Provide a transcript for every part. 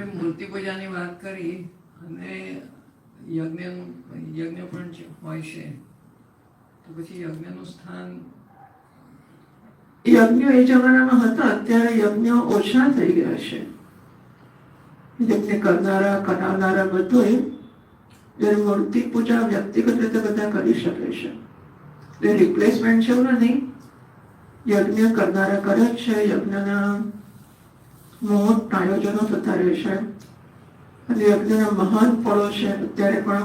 આપણે મૂર્તિ પૂજાની વાત કરી અને યજ્ઞ યજ્ઞ પણ હોય છે. તો પછી યજ્ઞનું સ્થાન યજ્ઞ એ જમાનામાં હતા, અત્યારે યજ્ઞ ઓછા થઈ ગયા છે. યજ્ઞ કરનારા, કરાવનારા બધું જ્યારે મૂર્તિ પૂજા વ્યક્તિગત રીતે બધા કરી શકે છે. એટલે રિપ્લેસમેન્ટ છે એવું નહીં યજ્ઞ કરનારા કરે છે, યજ્ઞના મોટ આયોજનો થતા રહેશે અને યજ્ઞના મહાન ફળો છે. અત્યારે પણ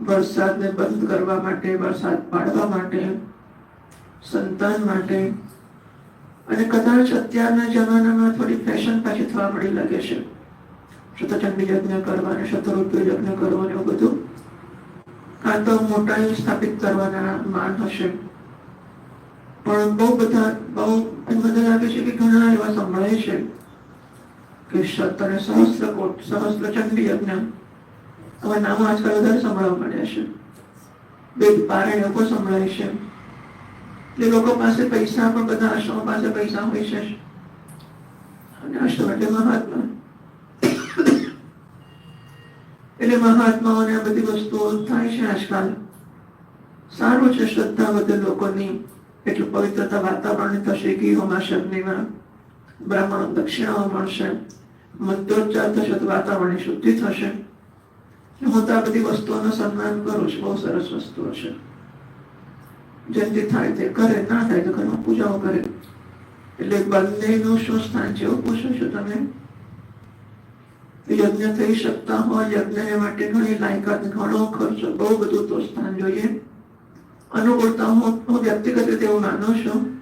વરસાદને બંધ કરવા માટે, વરસાદ પાડવા માટે, સંતાન માટે અને કદાચ અત્યારના જમાનામાં થોડી ફેશન પાછી થવા મળી લાગે છે. શતચંડી યજ્ઞ કરવા અને શતરૂપી યજ્ઞ કરવાનું એવું બધું. કાં તો મોટાઈ સ્થાપિત કરવાના માન હશે. પણ બહુ બધા, બહુ મને લાગે છે કે ઘણા એવા સંભળાય છે. કે સહસ્ત્ર કોટ સહસ્ત્ર ચંડી યજ્ઞ. આવા નામ આજકાલ વધારે સંભળાવવા પડ્યા છે. વેદ પારાયણ લોકો સંભળાય છે. એટલે લોકો પાસે પૈસા પણ બધા આશ્રમો પાસે પૈસા હોય છે. અને આશ્રમ એટલે મહાત્મા. એટલે મહાત્માઓને આ બધી વસ્તુઓ થાય છે આજકાલ. સારું છે શ્રદ્ધા વધે લોકોની. એટલું પવિત્રતા વાતાવરણ થશે કે હોમાશે અગ્નિમાં બ્રાહ્મણો દક્ષિણાઓ મળશે. મંત્રોચ્ચાર થશે તો વાતાવરણની શુદ્ધિ થશે. હું તો બધી વસ્તુઓનું સન્માન કરું છું. બહુ સરસ વસ્તુ હશે. જેમથી થાય તે કરે, ના થાય તો ઘરમાં પૂજાઓ કરે. એટલે બંનેનું શું સ્થાન છે એવું પૂછો છો તમે? યજ્ઞ થઈ શકતા હોય, યજ્ઞ માટે ઘણી લાયકાત, ઘણો ખર્ચો, બહુ બધું તો સ્થાન જોઈએ. અનુકૂળતા હું હું વ્યક્તિગત રીતે એવું માનું છું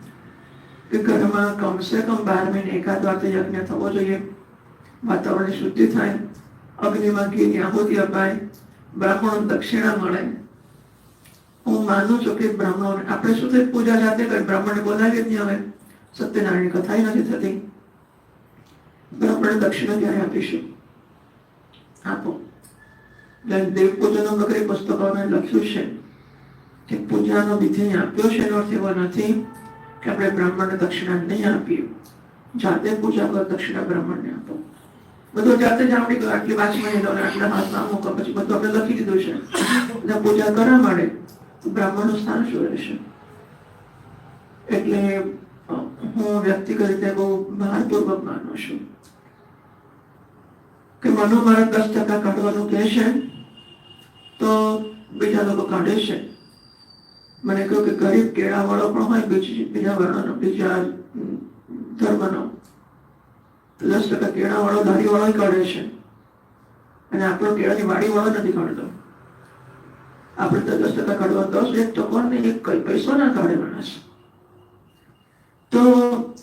કે ઘરમાં કમસે કમ બાર મહિને એકાદ વાર યજ્ઞ થવો જોઈએ. વાતાવરણની શુદ્ધિ થાય. અગ્નિમાં ઘીની આહુતિ અપાય. બ્રાહ્મણો દક્ષિણા મળે. હું માનું છું કે બ્રાહ્મણો આપણે શું થઈ પૂજા જાતે કરી બ્રાહ્મણને બોલાવીએ જ નહીં હવે. સત્યનારાયણ કથા નથી થતી. બ્રાહ્મણ દક્ષિણા ક્યારે આપીશું? આપો. એટલે દેવ પૂજનો વગેરે પુસ્તકોમાં લખ્યું છે કે પૂજાનો વિધિ આપ્યો છે એનો અર્થ એવો નથી કે આપણે બ્રાહ્મણને દક્ષિણા નહીં આપીએ. જાતે પૂજા કરો, દક્ષિણા બ્રાહ્મણને આપો. બધું જાતે જ ગયું આટલી વાંચમાં એનો આટલા હાથમાં મૂકો, પછી બધું આપણે લખી દીધું છે. બધા પૂજા કરવા માટે બ્રાહ્મણ બ્રાહ્મણનું સ્થાન શું રહેશે એટલે હું વ્યક્તિગત રીતે બહુ ભારપૂર્વક માનું છું કે મનો મારા દસ ટકા કાઢવાનું કહે છે, તો બીજા લોકો કાઢે છે. મને કહ્યું કે ગરીબ કેળાવાળો પણ હોય, બીજી બીજા વર્ણનો, બીજા ધર્મનો. દસ ટકા કેળાવાળો દાઢીવાળો કાઢે છે. અને આપણો કેળાની વાડીવાળો નથી કાઢતો. આપણે તો દસ ટકા કાઢવા દસ એક ટકો ને એક કઈ પૈસો ના કાઢે માણસ. તો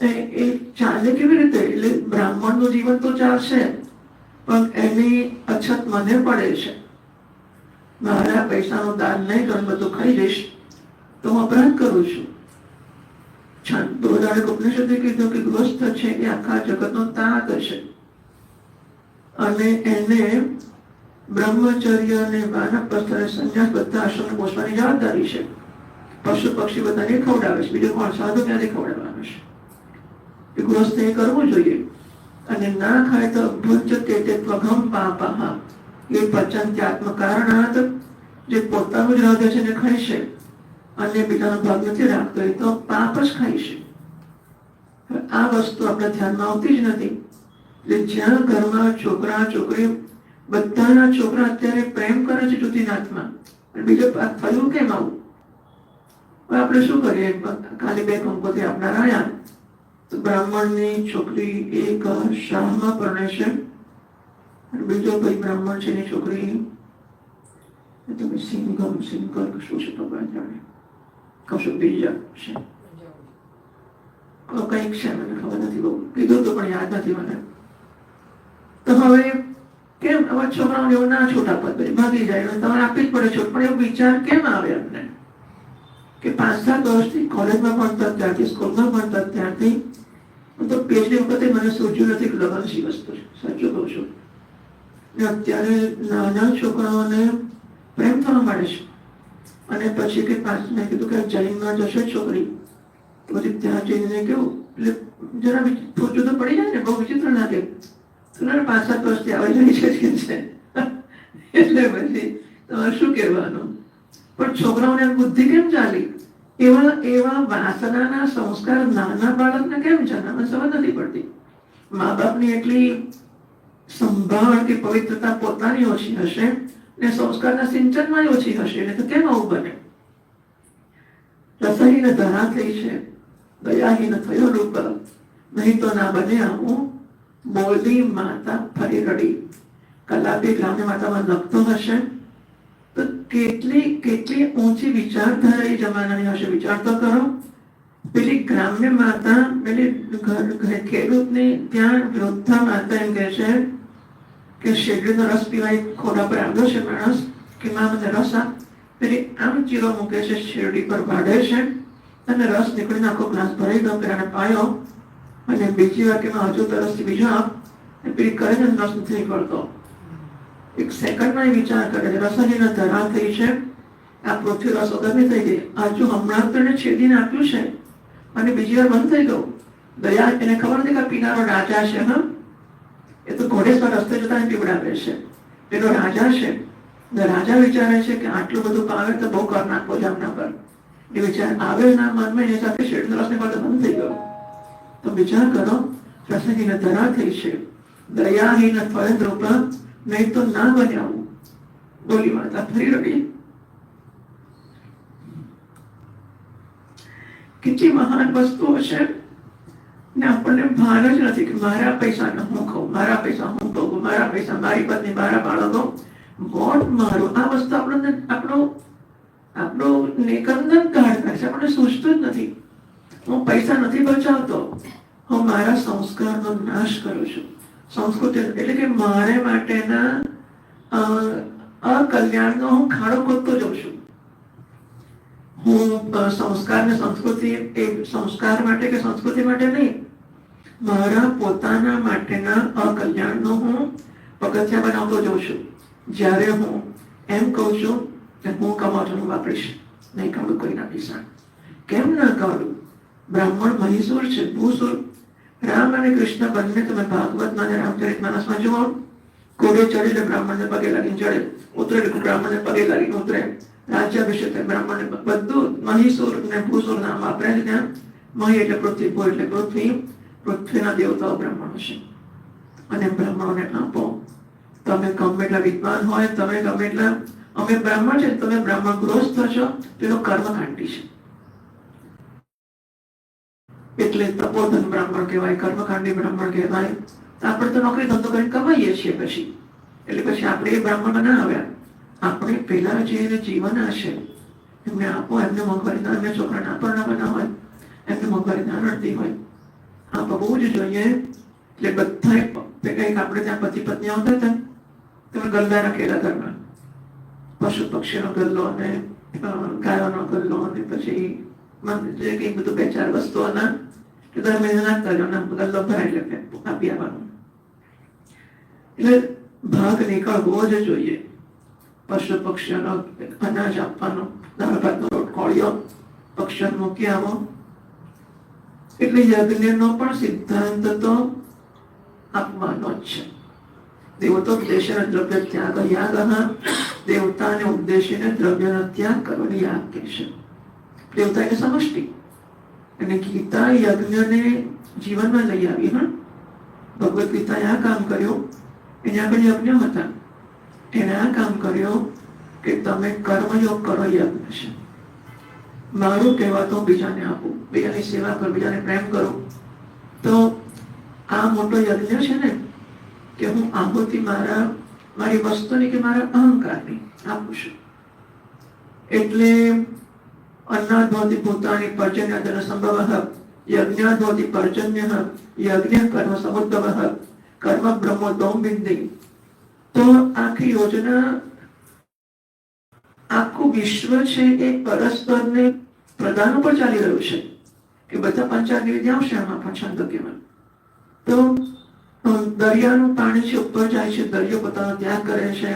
એ ચાલે કેવી રીતે? એટલે બ્રાહ્મણનું જીવન તો ચાલશે, પણ એની અછત મને પડે છે. મારા પૈસાનો દાન નહીં કરું બધું ખાઈ જઈશ. તો હું અપરાધ કરું છું. આખા જગતનો તાત છે અને એને બ્રહ્મચર્ય અને વાનપ્રસ્થ બધા આશ્રમને પોષવાની જવાબદારી છે. પશુ પક્ષી બધાને ખવડાવે છે. બીજો કોણ સાધુ ક્યાંથી ખવડાવવાનું છે? એ ગૃહસ્થ એ કરવું જોઈએ. અને ના ખાય તો ભુંજ તે ત્વઘમ પાપઃ. એ પચન ત્યાત્મ કારણાત જે પોતાનું જ હૃદય છે ને ખાય અન્ય બીજાનો ભાગ નથી રાખતો, એ તો પાપ જ છે. આ વસ્તુ આપણા ધ્યાનમાં આવતી જ નથી. એટલે જ્યાં ઘરમાં છોકરા, છોકરી, બધાના છોકરા અત્યારે પ્રેમ કરે છે જ્યોતિનાથમાં બીજો થયું કેમ આવું? હવે આપણે શું કરીએ? ખાલી બે કંકોત્રી આપણા રહ્યા તો બ્રાહ્મણની છોકરી એક શાહમાં પરણે છે. અને બીજો ભાઈ બ્રાહ્મણ છે એની છોકરી? તમે સિંગમ સિંગર શું છે તો જાણે કશું બીજા છે. કંઈક છે મને ખબર નથી બહુ. કીધું તો પણ યાદ નથી મને. તો હવે કેમ હવે છોકરાઓને એવું ના છૂટ પદ ભાગી જાય તમારે આપવી જ પડે છૂટ. પણ એવો વિચાર કેમ આવે અમને કે પાંચ સાત વર્ષથી કોલેજમાં ભણતા ત્યારથી સ્કૂલમાં ભણતા ત્યારથી હું તો પીએચડી વખતે મને સૂચ્યું નથી કે લગ્ન વસ્તુ છે. સાચું કહું છું. અત્યારે નાના છોકરાઓને પ્રેમ થવા માંડે છે. અને પછી કે પાંચ, મેં કીધું કે જૈનમાં જશે છોકરી. પછી ત્યાં જઈને કેવું એટલે જરા થોડું જુદું પડી જાય ને, બહુ વિચિત્ર લાગે. તમારે પાછા વર્ષથી આવી જાય છે. એટલે પછી તમારે શું કહેવાનું? પણ છોકરાઓને બુદ્ધિ કેમ ચાલી? એવા એવા વાસનાના સંસ્કાર નાના બાળકને કેમ મને સમજ નથી પડતી. મા બાપની એટલી સંભાળ કે પવિત્રતા પોતાની ઓછી હશે ને સંસ્કારના સિંચનમાં ઓછી હશે. એટલે કેમ આવું બને? રસહીને ધરા થઈ છે. દયાહીન થયો રૂપ. નહીં તો ના બને આવું. મોરબી માતા ફરી રડી. કલાપી ગ્રામ્ય માતામાં લખતો હશે. તો કેટલી કેટલી ઊંચી વિચારધારા એ જમાનાની હશે? વિચાર તો કરો. પેલી ગ્રામ્ય માતા, પેલી ખેડૂતની ત્યાં વૃદ્ધા માતા એમ કહે છે કે શેરડીનો રસ પીવાય ખોરા પર આવ્યો છે માણસ કે માં મને રસ આપ, પેલી આમ ચીરો મૂકે છે, શેરડી પર વાઢે છે, અને રસ નીકળીને આખો ગ્લાસ ભરાઈ ગયો, પેલાને પાયો, અને બીજી વાર કે માં હજુ તરસથી બીજો આપ, અને પેલી કરે ને રસ નથી નીકળતો. એક સેકન્ડમાં એ વિચાર કરે છે રસોઈના ધરા થઈ છે, આ પૃથ્વી રસ વગરની થઈ ગઈ. હજુ હમણાં તેને છેદીને આપ્યું છે, અને બીજી વાર બંધ થઈ ગયું. દયા એને ખબર નથી કે પીનારો રાજા છે, હા? એ તો ઘોડેસવાર રસ્તે જતા પીવડાવે છે. પેલો રાજા છે. રાજા વિચારે છે કે આટલું બધું પાવે તો બહુ કર નાખો જામના પર એ વિચાર આવે ના મનમાં એની સાથે રસ નીકળતો બંધ થઈ ગયો. તો વિચાર કરો રસહીને ધરા થઈ છે. દયાહીન ફળ રૂપ નહીં તો ના બન્યાવું બોલી માતા, ફરી રડી. કેટલી મહાન વસ્તુઓ છે. ને આપણને ભાન જ નથી કે મારા પૈસા હું મારા પૈસા, હું ભોગું મારા પૈસા, મારી પત્ની, મારા બાળકો વોટ મારો આ વસ્તુ આપણને, આપણો આપણો નિકંદન કાઢ કરે છે આપણને સૂચતું જ નથી. હું પૈસા નથી બચાવતો. હું મારા સંસ્કારનો નાશ કરું છું. સંસ્કૃતિ એટલે કે મારે માટેના અકલ્યાણનો હું ખાડો ખોદતો જઉં છું. હું સંસ્કાર ને સંસ્કૃતિ એ સંસ્કાર માટે કે સંસ્કૃતિ માટે નહીં મારા પોતાના માટેના અકલ્યાણનો હું પગથિયા બનાવતો જઉં છું. જ્યારે હું એમ કહું છું કે હું કમાઉં વાપરીશ, નહીં કાઢું કોઈના પૈસા કેમ ના કાઢું બ્રાહ્મણ મહીસુર છે, ભૂસુર. રામ અને કૃષ્ણ બંને તમે ભાગવતમાં અને રામચરિત માનસમાં જુઓ. કોડે ચડીને બ્રાહ્મણને પગે લાગીને ચડે, ઉતરે બ્રાહ્મણને પગે લાગીને ઉતરે. રાજ્યાભિષેક બ્રાહ્મણને બધું મહીસુર ને ભૂસુર નામ વાપરે છે ત્યાં. મહી એટલે પૃથ્વી, ભૂ એટલે પૃથ્વી. પૃથ્વીના દેવતાઓ બ્રાહ્મણો છે અને બ્રાહ્મણોને આપો, તમે ગમે એટલા વિદ્વાન હોય, તમે ગમે એટલા, અમે બ્રાહ્મણ છે, તમે બ્રાહ્મણ ગ્રોસ્થ થશો તેનો કર્મકાંડી છે. એટલે તપોધન બ્રાહ્મણ કહેવાય કર્મકાંડી બ્રાહ્મણ કહેવાય. તો આપણે તો નોકરી ધંધો કરીને કમાઈએ છીએ પછી. એટલે પછી આપણે એ બ્રાહ્મણ ના આવ્યા. આપણે પેલા જે જીવન હશે, એમને આપો, એમને મોંઘવારી ના, એમને છોકરાને આપણના ના હોય એમને મોંઘવારી ના નડતી હોય. આપવું જ જોઈએ એટલે બધા કંઈક આપણે ત્યાં પતિ પત્ની આવતા હતા તમે ગલ્લા રાખેલા ઘરમાં પશુ પક્ષીનો ગલ્લો અને ગાયોનો ગલ્લો અને પછી જે કંઈ બધું બે ચાર વસ્તુઓના કે તમે એને નાખતા ને ગલ્લો ભરાય એટલે આપી આવવાનું. એટલે ભાગ નીકળવો જ જોઈએ. પશુ પક્ષીઓનો અનાજ આપવાનો, દાળ ભાતનો રોટ કોળિયો પક્ષીઓને મૂકી આવો. એટલે યજ્ઞનો પણ સિદ્ધાંત તો આપવાનો જ છે દેવતો ઉદ્દેશ્ય દ્રવ્ય ત્યાગ યાગ દેવતાને ઉપદેશીને દ્રવ્યનો ત્યાગ કરવાની યાગ કહેશે દેવતા એટલે સમષ્ટિ અને ગીતા યજ્ઞને જીવનમાં લઈ આવી હા ભગવદ્ ગીતાએ આ કામ કર્યું એની આગળ યજ્ઞ હતા એણે આ કામ કર્યું કે તમે કર્મયોગ કરો યજ્ઞ છે મારું કહેવાતું બીજાને આપો, બીજાની સેવા કરો, બીજાને પ્રેમ કરો. તો આ મોટો યજ્ઞ છે ને, કે હું આહુતિ મારા, મારી વસ્તુની કે મારા અહંકારની આપું છું. એટલે અન્નાદ્ભવતી પોતાની પર્જન્ય ધન સંભવ યજ્ઞાદ્ભવતી પર્જન્ય યજ્ઞ કર્મ સમુદ્ભવ કર્મ બ્રહ્મો બિંદી. તો આખી યોજના આખું વિશ્વ છે એ પરસ્પરને પ્રદાન ઉપર ચાલી રહ્યું છે કે બધા પંચાંગ વિધિ આવશે, આમાં છંદોગ્યમાં તો દરિયાનું પાણી છે, ઉપર જાય છે, દરિયો પોતાનો ત્યાગ કરે છે,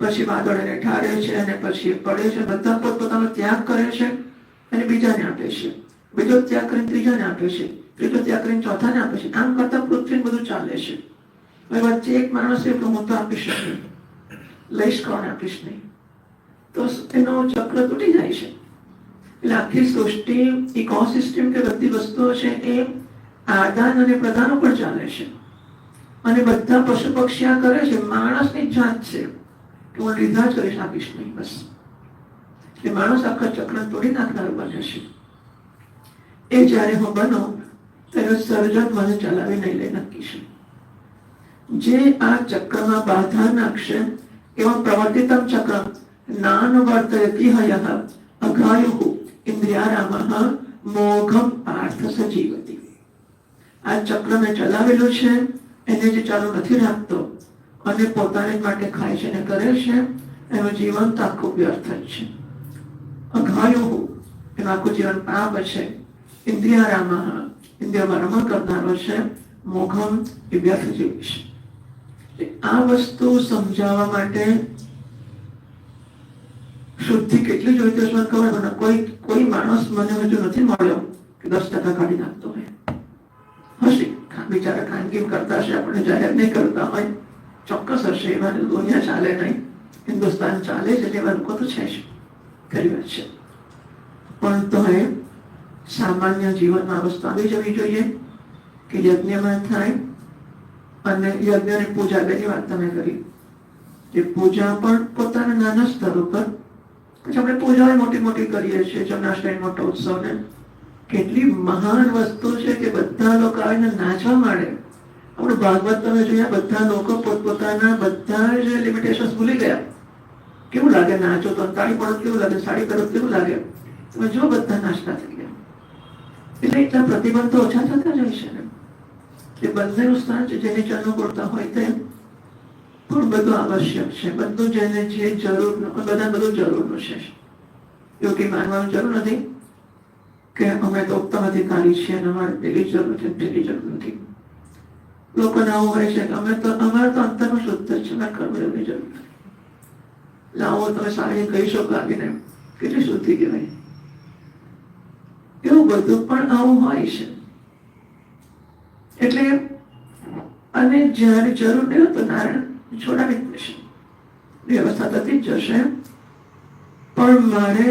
પછી વાદળ એને ઠારે છે અને પછી પડે છે, બધા પોતપોતાનો ત્યાગ કરે છે અને બીજાને આપે છે. બીજો ત્યાગ કરીને ત્રીજાને આપે છે, ત્રીજો ત્યાગ કરીને ચોથાને આપે છે. આમ કરતા પૃથ્વી બધું ચાલે છે. હવે વચ્ચે એક માણસ એટલું હું તો આપીશ નહીં લઈશ કોણ આપીશ નહીં? તો એનો ચક્ર તૂટી જાય છે. એટલે આખી સૃષ્ટિ ઇકોસિસ્ટમ કે બધી વસ્તુઓ છે એ આદાન અને પ્રદાન ઉપર ચાલે છે. અને બધા પશુ પક્ષી આ કરે છે. માણસની જાત છે. કે હું લીધા જ કરીશ, આપીશ નહીં, બસ. એટલે માણસ આખા ચક્ર તોડી નાખનાર બને છે એ જ્યારે હું બનો, ત્યારે સર્જન મને ચલાવી નહીં, લઈ નક્કી છે. જે આ ચક્રમાં બાધા નાખશે, એવા પ્રવર્તિતમ ચક્ર નાન વર્તયતિ હયઃ અઘાયુઃ ઇન્દ્રિયારામઃ મોઘમ પાર્થ સજીવતી આ ચક્ર મેં ચલાવેલું છે એને જે ચાલુ નથી રાખતો અને પોતાને માટે ખાય છે અને કરે છે, એનું જીવન તો આખું વ્યર્થ જ છે. અઘાયુઃ એનું આખું જીવન પાપ છે. ઇન્દ્રિયારામઃ, ઇન્દ્રિયમાં રમણ કરનારો છે, મોઘમ એ વ્યર્થ જીવી છે. આ વસ્તુ સમજાવવા માટે શુદ્ધિ કેટલી જોઈતી હશે મને ખબર મને કોઈ કોઈ માણસ મને હજુ નથી મળ્યો કે દસ ટકા કાઢી નાખતો હોય હશે ખા- બિચારા ખાનગી કરતા હશે આપણે જાહેર નહીં કરતા હોય ચોક્કસ હશે એમાં દુનિયા ચાલે નહીં હિન્દુસ્તાન ચાલે છે એવા લોકો તો છે જ ખરી વાત છે પણ તો એ સામાન્ય જીવનમાં આ વસ્તુ આવી જવી જોઈએ કે યજ્ઞમાં થાય અને યજ્ઞની પૂજા બેની વાત તમે કરી એ પૂજા પણ પોતાના નાના સ્તર ઉપર પછી આપણે પૂજાઓ મોટી મોટી કરીએ છીએ, જન્માષ્ટમી મોટો ઉત્સવ ને. કેટલી મહાન વસ્તુ છે કે બધા લોકો આવીને નાચવા માંડે. આપણું ભાગવત તમે જોયા, બધા લોકો પોતપોતાના બધા જ લિમિટેશન ભૂલી ગયા. કેવું લાગે નાચો તો? તાળી પડો કેવું લાગે? સાડી પહેરો કેવું લાગે? તમે જો બધા નાચતા થઈ ગયા. એટલે એટલા પ્રતિબંધો ઓછા થતા જાય છે ને. બંનેનું સ્થાન છે જેની જે અનુકૂળતા હોય તે પણ બધું આવશ્યક છે. બધું જેને જે જરૂર બધા બધું જરૂરનું છે. એવું કંઈ માનવાનું જરૂર નથી કે અમે તો ઉત્તમ અધિકારી છીએ અને અમારે પેલી જરૂર છે, પેલી જરૂર નથી. લોકોને આવું હોય છે કે અમે તો, અમારે તો અંતરનું શુદ્ધ છે, અમે એવી જરૂર નથી. લાવો તમે સારી કહી શકો આવીને કેટલી શુદ્ધિ કહેવાય. એવું બધું પણ આવું હોય છે. એટલે અને જ્યારે જરૂર નહીં તો નારાયણ છોડાવી જ વ્યવસ્થા થતી જશે. પણ મારે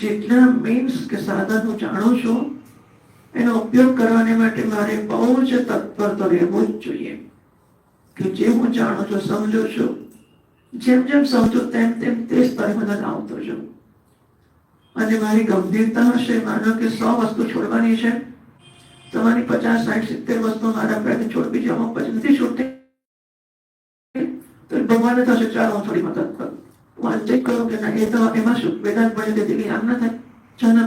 જેટલા મીન્સ કે સાધન જાણું છું, એનો ઉપયોગ કરવાને માટે મારે બહુ જ તત્પર તો રહેવું જ જોઈએ. કે જે હું જાણું છું, સમજું છું. જેમ જેમ સમજું તેમ તેમ તે સ્તરે મને આવતો છું અને મારી ગંભીરતા હશે, માનો કે સો વસ્તુ છોડવાની છે. તમારી પચાસ, સાઠ, સિત્તેર વસ્તુ મારા પ્રયત્ન છોડવી છે અમુક પછી નથી છૂટતી તો ભગવાને થશે ચાલો હું થોડી મદદ કરું હું અંજય કરું કે ના એ તો એમાં શું વેદાંત ભણી લીધી આમ ના થાય ચા